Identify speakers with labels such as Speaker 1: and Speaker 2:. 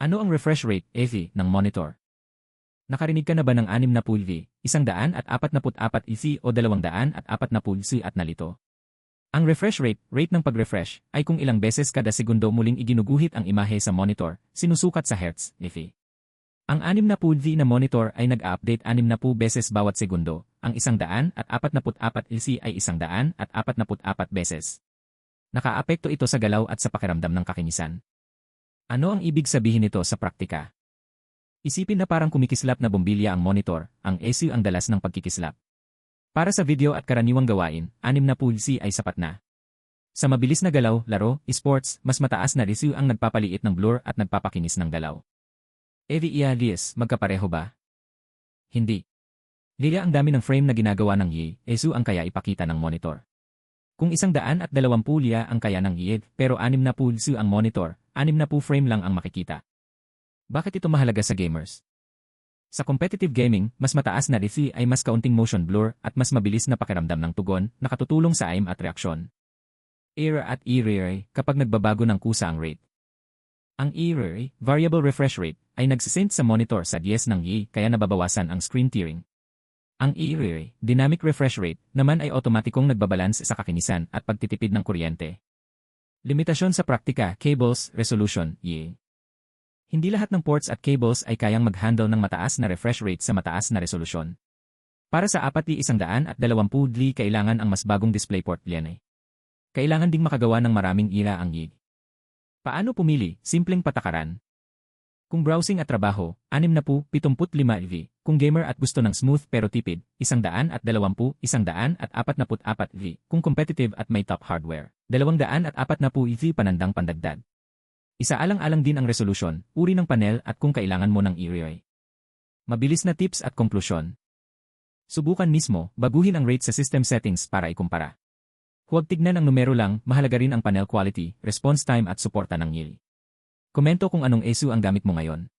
Speaker 1: Ano ang refresh rate, EV, ng monitor? Nakarinig ka na ba ng 6 na pulvi, 144 EV o 240 C at nalito? Ang refresh rate, rate ng pag-refresh, ay kung ilang beses kada segundo muling iginuguhit ang imahe sa monitor, sinusukat sa Hertz, EV. Ang 6 na pulvi na monitor ay nag-update 6 na beses bawat segundo, ang 144 LC ay 144 beses. Nakaapekto ito sa galaw at sa pakiramdam ng kakinisan. Ano ang ibig sabihin nito sa praktika? Isipin na parang kumikislap na bombilya ang monitor, ang ECU ang dalas ng pagkikislap. Para sa video at karaniwang gawain, 6 na pulsi ay sapat na. Sa mabilis na galaw, laro, esports, mas mataas na ECU ang nagpapaliit ng blur at nagpapakinis ng galaw. EVIA Lies, magkapareho ba? Hindi. Lilia ang dami ng frame na ginagawa ng Yi, ECU ang kaya ipakita ng monitor. Kung isang daan at dalawang pulya ang kaya ng Yi, pero 6 na pulsu ang monitor, 6 na po frame lang ang makikita. Bakit ito mahalaga sa gamers? Sa competitive gaming, mas mataas na RC ay mas kaunting motion blur at mas mabilis na pakiramdam ng tugon, nakatutulong sa aim at reaksyon. Error at E-Ray kapag nagbabago ng kusa ang rate. Ang E-Ray, variable refresh rate, ay nagsisend sa monitor sa DS ng Yi kaya nababawasan ang screen tearing. Ang E-Ray, dynamic refresh rate, naman ay otomatikong nagbabalance sa kakinisan at pagtitipid ng kuryente. Limitasyon sa praktika, cables, resolution, Y. Hindi lahat ng ports at cables ay kayang mag-handle ng mataas na refresh rate sa mataas na resolusyon. Para sa 4120 Dli kailangan ang mas bagong DisplayPort lianay. Kailangan ding makagawa ng maraming ira ang YIG. Paano pumili? Simpleng patakaran. Kung browsing at trabaho, 6 na po, 75 EV. Kung gamer at gusto ng smooth pero tipid, 120, 100 at 44 EV. Kung competitive at may top hardware, 200 at 40 EV panandang pandagdag. Isaalang-alang din ang resolution, uri ng panel at kung kailangan mo ng e Mabilis na tips at konklusyon. Subukan mismo, baguhin ang rate sa system settings para ikumpara. Huwag tignan ang numero lang, mahalaga rin ang panel quality, response time at suporta ng YIL. Komento kung anong ESU ang gamit mo ngayon.